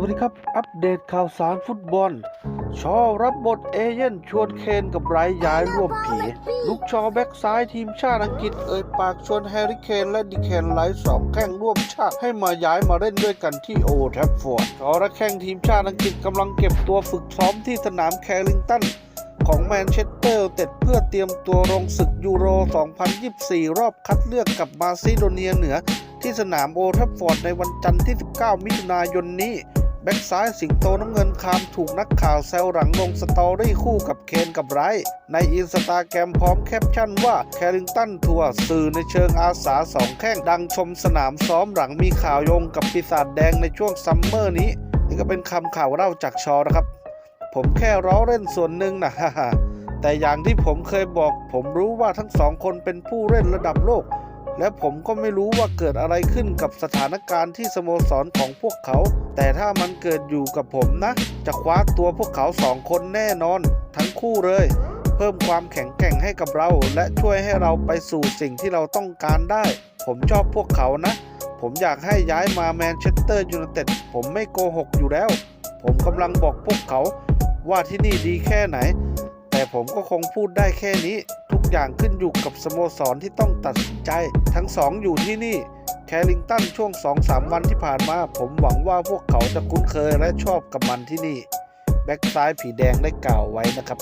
วัสดีครับ อัปเดตข่าวสารฟุตบอล ชอรับบทเอเย่นชวนเคนกับไรย้ายร่วมผี ลูกชอแบ็กซ้ายทีมชาติอังกฤษเอ่ยปากชวนแฮร์รี่เคนและดิเคนไลท์สองแข้งร่วมชาติให้มาย้ายมาเล่นด้วยกันที่โอแทฟฟอร์ดชอและแข้งทีมชาติอังกฤษกำลังเก็บตัวฝึกซ้อมที่สนามแคริงตันของแมนเชสเตอร์เต็ดเพื่อเตรียมตัวลงศึกยูโร 2024 รอบคัดเลือกกับมาซิโดเนียเหนือที่สนามโอทัฟฟอร์ดในวันจันทร์ที่ 19 มิถุนายนนี้ แบ็กซ้ายสิงโตน้ำเงินคามถูกนักข่าวแซวหลังลงสตอรี่คู่กับเคนกับไรท์ในอินสตาแกรมพร้อมแคปชั่นว่าแคริงตันทัวร์สื่อในเชิงอาสาสองแข้งดังชมสนามซ้อมหลังมีข่าวโยงกับปีศาจแดงในช่วงซัมเมอร์นี้ นี่ก็เป็นคำข่าวเล่าจากชอนะครับ ผมแค่ล้อเล่นส่วนหนึ่งนะฮ่าฮ่าแต่อย่างที่ผมเคยบอก ผมรู้ว่าทั้งสองคนเป็นผู้เล่นระดับโลก และผมก็ไม่รู้ว่าเกิดอะไรขึ้นกับสถานการณ์ที่สโมสรของพวกเขา แต่ถ้ามันเกิดอยู่กับผมนะ จะคว้าตัวพวกเขาสองคนแน่นอน ทั้งคู่เลย เพิ่มความแข็งแกร่งให้กับเรา และช่วยให้เราไปสู่สิ่งที่เราต้องการได้ ผมชอบพวกเขานะ ผมอยากให้ย้ายมาแมนเชสเตอร์ยูไนเต็ดผมไม่โกหกอยู่แล้ว ผมกำลังบอกพวกเขาว่าที่นี่ดีแค่ไหน แต่ผมก็คงพูดได้แค่นี้ทุ อย่างขึ้นอยู่กับสโมสรที่ต้องตัดสินใจ ทั้งสองอยู่ที่นี่แคลิงตันช่วง 2-3 วันที่ผ่านมา ผมหวังว่าพวกเขาจะคุ้นเคยและชอบกับมันที่นี่ แบ็กซ้ายผีแดงได้กล่าวไว้นะครับ